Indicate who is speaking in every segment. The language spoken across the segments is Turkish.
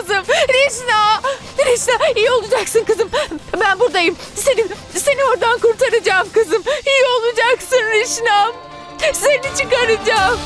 Speaker 1: kızım. Rişna. Rişna iyi olacaksın kızım. Ben buradayım. Seni, seni oradan kurtaracağım kızım. İyi olacaksın Rişna. Seni çıkaracağım.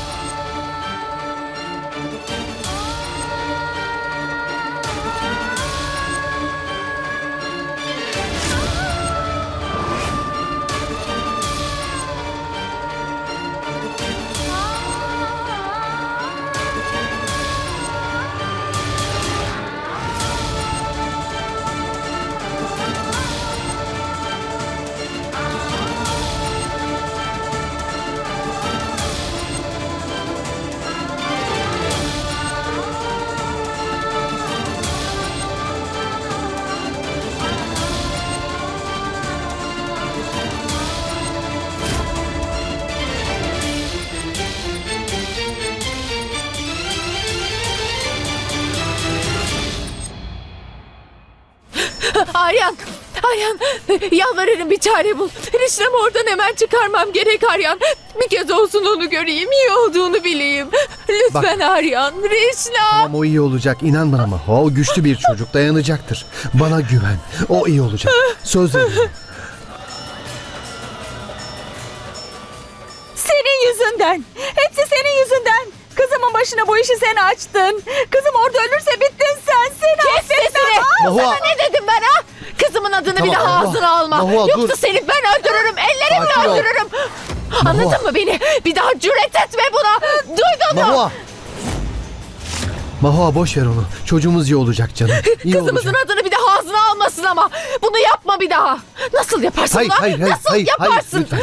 Speaker 1: Aryan, Aryan yalvarırım bir çare bul. Rişnam'ı oradan hemen çıkarmam gerek Aryan. Bir kez olsun onu göreyim, iyi olduğunu bileyim. Lütfen Aryan, Rişna.
Speaker 2: Tamam o iyi olacak inan bana ama o güçlü bir çocuk dayanacaktır. Bana güven. O iyi olacak. Söz veriyorum.
Speaker 3: Senin yüzünden. Hepsi senin yüzünden. Kızımın başına bu işi sen açtın. Kızım orada ölürse bittin sen. Seni
Speaker 1: Kes sesini.
Speaker 2: Mahua.
Speaker 1: Sana ne dedim? Kızımın adını
Speaker 2: Tamam,
Speaker 1: bir daha
Speaker 2: Mahua.
Speaker 1: ağzına alma.
Speaker 2: Mahua,
Speaker 1: Yoksa
Speaker 2: dur.
Speaker 1: seni ben öldürürüm. Ellerimle
Speaker 2: Sakin ol.
Speaker 1: öldürürüm. Anladın mı beni? Bir daha cüret etme buna. Duydun mu?
Speaker 2: Mahua. Mahua boş ver onu. Çocuğumuz iyi olacak canım. İyi
Speaker 1: Kızımızın
Speaker 2: olacak.
Speaker 1: adını bir daha ağzına almasın ama. Bunu yapma bir daha. Nasıl yaparsın
Speaker 2: Hayır,
Speaker 1: lan?
Speaker 2: hayır, hayır,
Speaker 1: Nasıl
Speaker 2: hayır, hayır,
Speaker 1: yaparsın?
Speaker 2: lütfen.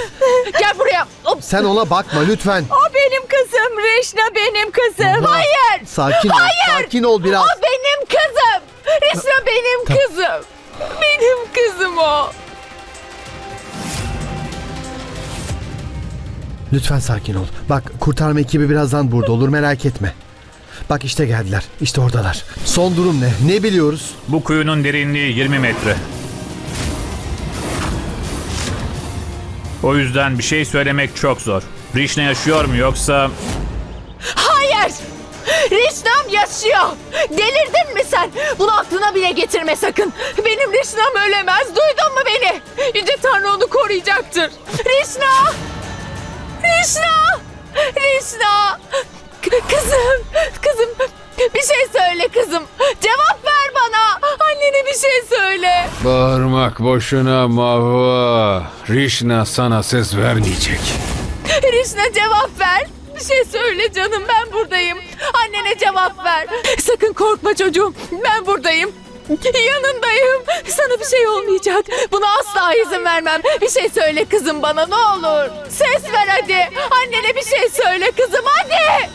Speaker 1: Gel buraya. Hop.
Speaker 2: Sen ona bakma lütfen.
Speaker 3: O benim kızım. Reşna benim kızım.
Speaker 2: Mahua,
Speaker 1: Hayır.
Speaker 2: Sakin ol.
Speaker 1: Hayır.
Speaker 2: Sakin ol biraz.
Speaker 1: O benim kızım. Rişna benim kızım. Kızım o.
Speaker 2: Lütfen sakin ol. Bak kurtarma ekibi birazdan burada olur merak etme. Bak işte geldiler. İşte oradalar. Son durum ne? Ne biliyoruz?
Speaker 4: Bu kuyunun derinliği 20 metre. O yüzden bir şey söylemek çok zor. Rişna yaşıyor mu yoksa...
Speaker 1: Hayır. Rişnam yaşıyor. Delirdin mi sen? Bunu aklına bile getirme sakın. Benim Rişnam ölemez. Duydun mu beni? Yüce Tanrı onu koruyacaktır. Rişna! Rişna! Rişna! K- kızım! Kızım! Bir şey söyle kızım. Cevap ver bana. Annene bir şey söyle.
Speaker 5: Bağırmak boşuna Mahva. Rişna sana ses vermeyecek.
Speaker 1: Rişna cevap ver. Bir şey söyle canım ben buradayım. Annene cevap ver. Sakın korkma çocuğum. Ben buradayım. Yanındayım. Sana bir şey olmayacak. Buna asla izin vermem. Bir şey söyle kızım bana ne olur. Ses ver hadi. Annene bir şey söyle kızım hadi.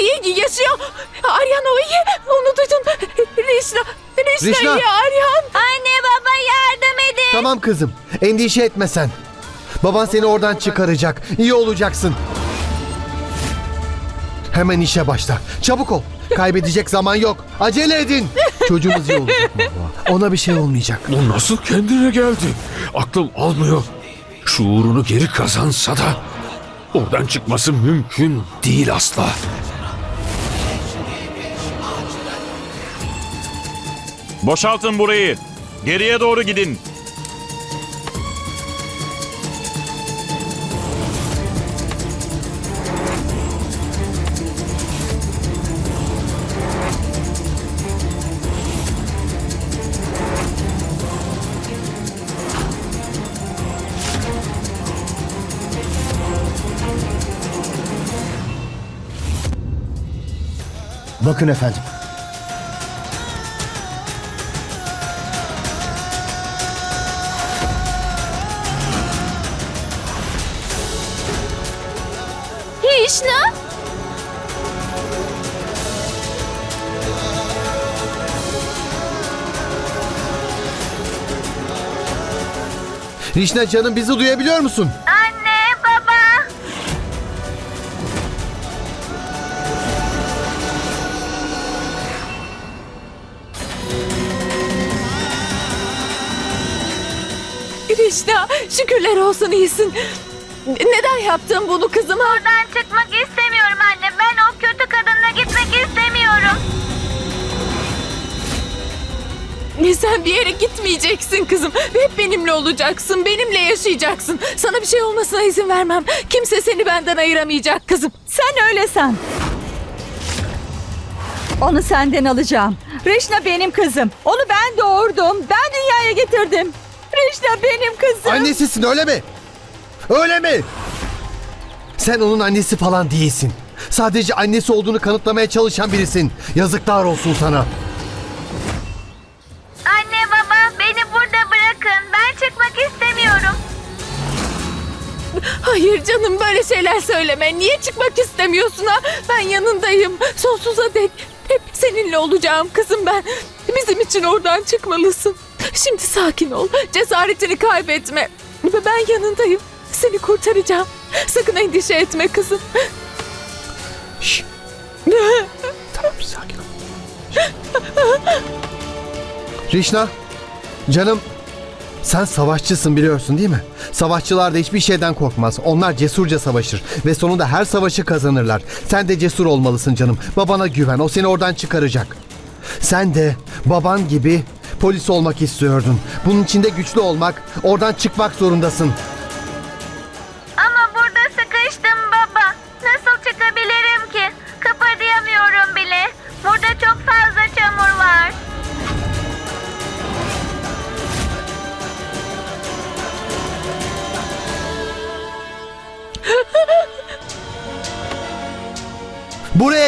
Speaker 1: İyi yaşıyor. Aryan o iyi. Onu duydun. Rişna. Rişna,
Speaker 2: Rişna.
Speaker 1: iyi Aryan.
Speaker 3: Anne baba yardım edin.
Speaker 2: Tamam kızım. Endişe etme sen. Baban seni oradan çıkaracak. İyi olacaksın. Hemen işe başla. Çabuk ol. Kaybedecek zaman yok. Acele edin. Çocuğumuz iyi olacak Mahva. Ona bir şey olmayacak.
Speaker 5: Bu nasıl kendine geldi? Aklım almıyor. Şuurunu geri kazansa da oradan çıkması mümkün değil asla.
Speaker 4: Boşaltın burayı. Geriye doğru gidin.
Speaker 2: Bakın efendim.
Speaker 1: Rişna
Speaker 2: canım bizi duyabiliyor musun?
Speaker 6: Anne, baba.
Speaker 1: Rişna şükürler olsun iyisin. Neden yaptın bunu kızıma?
Speaker 6: Buradan çıkmak istemiyorum
Speaker 1: Sen bir yere gitmeyeceksin kızım. Hep benimle olacaksın. Benimle yaşayacaksın. Sana bir şey olmasına izin vermem. Kimse seni benden ayıramayacak kızım.
Speaker 3: Sen öyle san. Onu senden alacağım. Rişna benim kızım. Onu ben doğurdum. Ben dünyaya getirdim. Rişna benim kızım.
Speaker 2: Annesisin öyle mi? Öyle mi? Sen onun annesi falan değilsin. Sadece annesi olduğunu kanıtlamaya çalışan birisin. Yazıklar olsun sana.
Speaker 1: Hayır canım böyle şeyler söyleme. Niye çıkmak istemiyorsun ha? Ben yanındayım. Sonsuza dek hep seninle olacağım kızım ben. Bizim için oradan çıkmalısın. Şimdi sakin ol. Cesaretini kaybetme. Ve ben yanındayım. Seni kurtaracağım. Sakın endişe etme kızım.
Speaker 2: Şşş. tamam sakin ol. Rişna, canım sen savaşçısın biliyorsun değil mi? Savaşçılar da hiçbir şeyden korkmaz. Onlar cesurca savaşır ve sonunda her savaşı kazanırlar. Sen de cesur olmalısın canım. Babana güven. O seni oradan çıkaracak. Sen de baban gibi polis olmak istiyordun. Bunun için de güçlü olmak, oradan çıkmak zorundasın.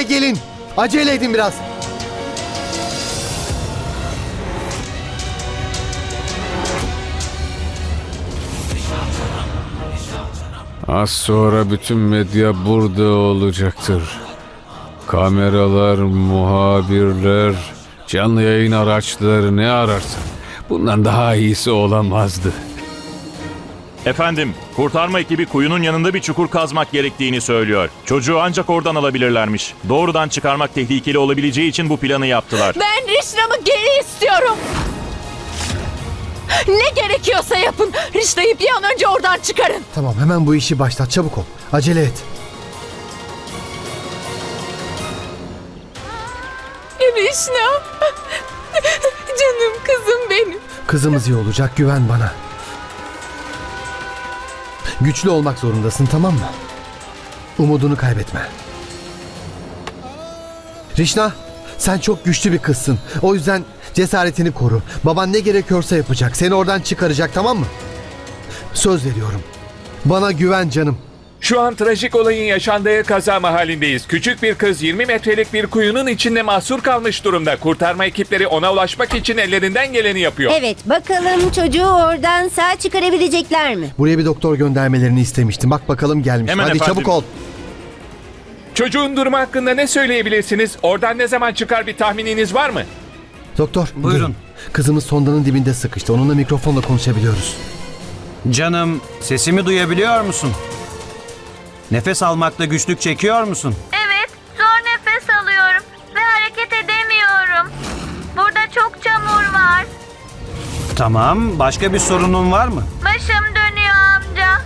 Speaker 2: Gelin. Acele edin biraz.
Speaker 5: Az sonra bütün medya burada olacaktır. Kameralar, muhabirler, canlı yayın araçları ne ararsan. Bundan daha iyisi olamazdı.
Speaker 7: Efendim, kurtarma ekibi kuyunun yanında bir çukur kazmak gerektiğini söylüyor. Çocuğu ancak oradan alabilirlermiş. Doğrudan çıkarmak tehlikeli olabileceği için bu planı yaptılar.
Speaker 1: Ben Rişna'mı geri istiyorum. Ne gerekiyorsa yapın. Rişna'yı bir an önce oradan çıkarın.
Speaker 2: Tamam hemen bu işi başlat. Çabuk ol. Acele et.
Speaker 1: Rişna. Canım kızım benim.
Speaker 2: Kızımız iyi olacak güven bana. Güçlü olmak zorundasın tamam mı? Umudunu kaybetme. Rişna sen çok güçlü bir kızsın. O yüzden cesaretini koru. Baban ne gerekiyorsa yapacak. Seni oradan çıkaracak tamam mı? Söz veriyorum. Bana güven canım.
Speaker 8: Şu an trajik olayın yaşandığı kaza mahallindeyiz. Küçük bir kız 20 metrelik bir kuyunun içinde mahsur kalmış durumda. Kurtarma ekipleri ona ulaşmak için ellerinden geleni yapıyor.
Speaker 9: Evet bakalım çocuğu oradan sağ çıkarabilecekler mi?
Speaker 2: Buraya bir doktor göndermelerini istemiştim. Bak bakalım gelmiş.
Speaker 7: Hemen
Speaker 2: Hadi
Speaker 7: efendim.
Speaker 2: çabuk ol.
Speaker 8: Çocuğun durumu hakkında ne söyleyebilirsiniz? Oradan ne zaman çıkar bir tahmininiz var mı?
Speaker 2: Doktor.
Speaker 10: Buyurun.
Speaker 2: gelin. Kızımız sondanın dibinde sıkıştı. Onunla mikrofonla konuşabiliyoruz.
Speaker 10: Canım sesimi duyabiliyor musun? Nefes almakta güçlük çekiyor musun?
Speaker 6: Evet, zor nefes alıyorum ve hareket edemiyorum. Burada çok çamur var.
Speaker 10: Tamam başka bir sorunun var mı?
Speaker 6: Başım dönüyor amca.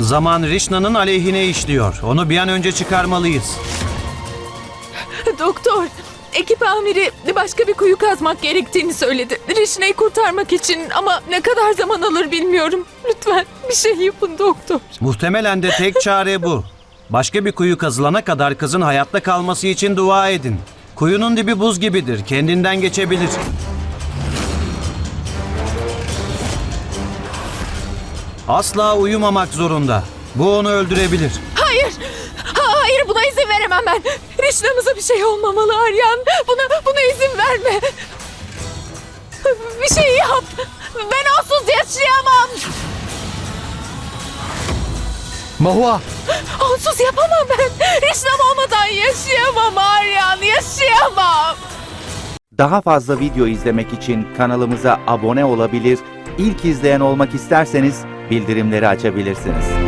Speaker 10: Zaman Rişna'nın aleyhine işliyor. Onu bir an önce çıkarmalıyız.
Speaker 1: Doktor, ekip amiri başka bir kuyu kazmak gerektiğini söyledi. Rişna'yı kurtarmak için ama ne kadar zaman alır bilmiyorum. Lütfen bir şey yapın doktor.
Speaker 10: Muhtemelen de tek çare bu. Başka bir kuyu kazılana kadar kızın hayatta kalması için dua edin. Kuyunun dibi buz gibidir. Kendinden geçebilir. Asla uyumamak zorunda. Bu onu öldürebilir.
Speaker 1: İzin veremem ben. Rişna'mıza bir şey olmamalı Aryan. Buna, buna izin verme. Bir şey yap. Ben onsuz yaşayamam.
Speaker 2: Mahua!
Speaker 1: Onsuz yapamam ben. Rişnam olmadan yaşayamam Aryan, yaşayamam.
Speaker 11: Daha fazla video izlemek için kanalımıza abone olabilir, ilk izleyen olmak isterseniz bildirimleri açabilirsiniz.